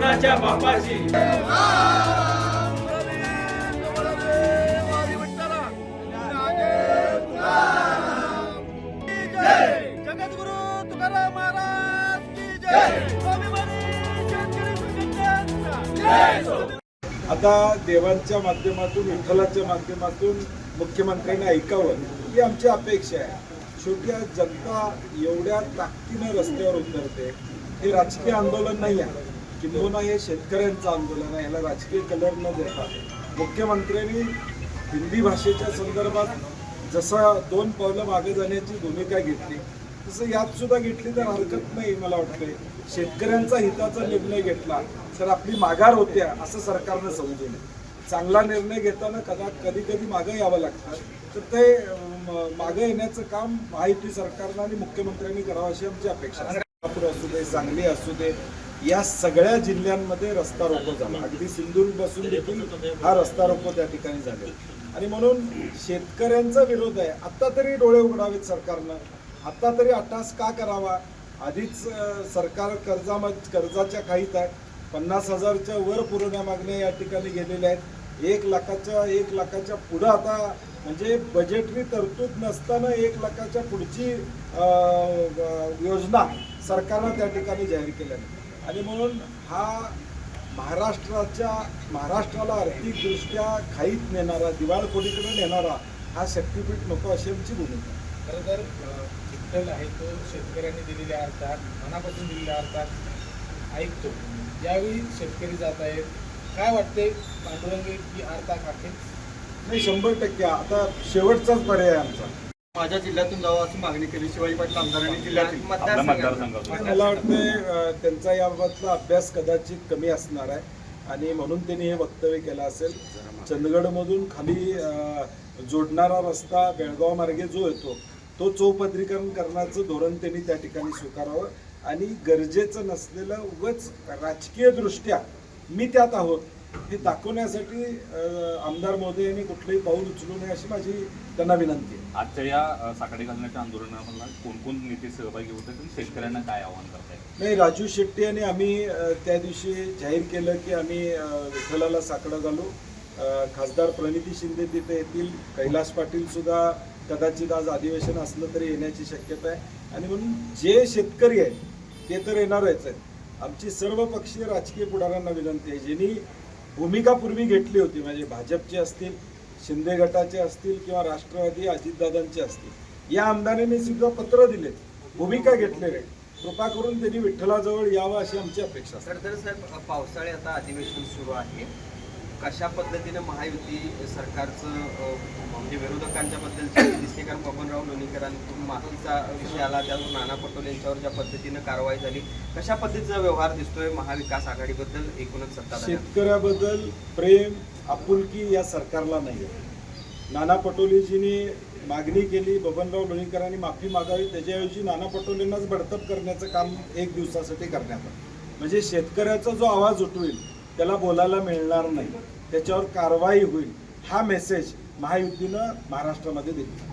त्यांच्या बापाची जगद्गुरु तुकाराम महाराज की जय स्वाभिमानी शेतकरी संघटना आता देवांच्या माध्यमातून विठ्ठलाच्या माध्यमातून मुख्यमंत्र्यांनी ऐकावं ही आमची अपेक्षा आहे. शेवटी जनता एवढ्या ताकदीनं रस्त्यावर उतरते. हे राजकीय आंदोलन नाही आहे. किंबहुना हे शेतकऱ्यांचं आंदोलन आहे. याला राजकीय कलर न देता. मुख्यमंत्र्यांनी हिंदी भाषेच्या संदर्भात जसं दोन पावलं मागे जाण्याची भूमिका घेतली तसं यात सुद्धा घेतली तर हरकत नाही मला वाटतंय. शेतकऱ्यांचा हिताचा निर्णय घेतला तर आपली माघार होत्या असं सरकारनं समजू नये चांगला निर्णय घेताना कदा कधी कधी मागं यावं लागतं. तर ते मागं येण्याचं काम माहिती सरकारनं आणि मुख्यमंत्र्यांनी करावं अशी आमची अपेक्षा कोल्हापूर असू दे सांगली असू दे या सगळ्या जिल्ह्यांमध्ये रस्ता रोको झाला. अगदी सिंधूर बसून देखील हा रस्ता रोको त्या ठिकाणी झाले. आणि म्हणून शेतकऱ्यांचा विरोध आहे. आता तरी डोळे उघडावेत सरकारनं. आता तरी अट्टास का करावा? आधीच सरकार कर्जामध्ये कर्जाच्या काहीत आहे. पन्नास हजारच्या वर पुरवण्या मागण्या या ठिकाणी गेलेल्या आहेत. एक लाखाच्या एक लाखाच्या पुढं आता म्हणजे बजेटरी तरतूद नसताना एक लाखाच्या पुढची योजना सरकारनं त्या ठिकाणी जाहीर केल्या आणि म्हणून हा महाराष्ट्राच्या महाराष्ट्राला आर्थिकदृष्ट्या खाईत नेणारा दिवाळखोरीकडे नेणारा हा शक्तीपीठ नको अशी आमची भूमिका. खरं तर विठ्ठल आहे तो शेतकऱ्यांनी दिलेल्या अर्थात मनापासून दिलेल्या अर्थात ऐकतो. ज्यावेळी शेतकरी जात आहेत काय वाटते पांडुरंग की अर्थात आहे नाही शंभर टक्के. आता शेवटचाच पर्याय आमचा. माझ्या जिल्ह्यातून जावं अशी मागणी केली. शिवाजी पाटील आमदारांनी जिल्ह्यातील मला वाटतंय अं, त्यांचा याबाबतला अभ्यास कदाचित कमी असणार आहे. आणि म्हणून त्यांनी हे वक्तव्य केलं असेल. चंदगडमधून खाली अं, जोडणारा रस्ता बेळगाव मार्गे जो येतो तो चौपदरीकरण करण्याचं धोरण त्यांनी त्या ठिकाणी स्वीकारावं. आणि गरजेचं नसलेलं उगच राजकीय दृष्ट्या मी त्यात आहोत. हे दाखवण्यासाठी आमदार मोदी यांनी कुठलंही पाऊल उचलू नये अशी माझी त्यांना विनंती आहे. आजच्या या साखळी घालण्याच्या आंदोलनाला कोण कोण नेते सहभागी होते आणि शेतकऱ्यांना काय आव्हान करताय नाही राजू शेट्टी आणि आम्ही त्या दिवशी जाहीर केलं की आम्ही विठ्ठलाला साकडं घालू. खासदार प्रणिती शिंदे तिथे येतील. कैलास पाटील सुद्धा कदाचित आज अधिवेशन असलं तरी येण्याची शक्यता आहे. आणि म्हणून जे शेतकरी आहेत ते तर येणारच आहेत. आमची सर्व पक्षीय राजकीय पुढाऱ्यांना विनंती आहे. ज्यांनी भूमिका पूर्वी घेतली होती. म्हणजे भाजपचे असतील शिंदे गटाचे असतील किंवा राष्ट्रवादी अजितदादांचे असतील. या आमदारांनी सुद्धा पत्र दिलेत. भूमिका घेतलेले. कृपा करून त्यांनी विठ्ठलाजवळ यावं अशी आमची अपेक्षा सर तर साहेब पावसाळी आता अधिवेशन सुरू आहे. कशा पद्धतीनं महायुती सरकारचं म्हणजे विरोधकांच्या बद्दल दिसते कारण बबनराव लोणीकरांकडून माफीचा विषय आला त्यावर नाना पटोले यांच्यावर ज्या पद्धतीनं कारवाई झाली कशा पद्धतीचा व्यवहार दिसतोय महाविकास आघाडीबद्दल एकूणच सत्ता शेतकऱ्याबद्दल प्रेम आपुलकी या सरकारला नाही आहे नाना पटोलेजींनी मागणी केली बबनराव लोणीकरांनी माफी मागावी त्याच्याऐवजी नाना पटोलेंनाच बडतप करण्याचं काम एक दिवसासाठी करण्यात आलं. म्हणजे शेतकऱ्याचा जो आवाज उठवेल त्याला बोलायला मिळणार नाही. त्याच्यावर कारवाई होईल हा मेसेज महायुतीनं महाराष्ट्रामध्ये दिला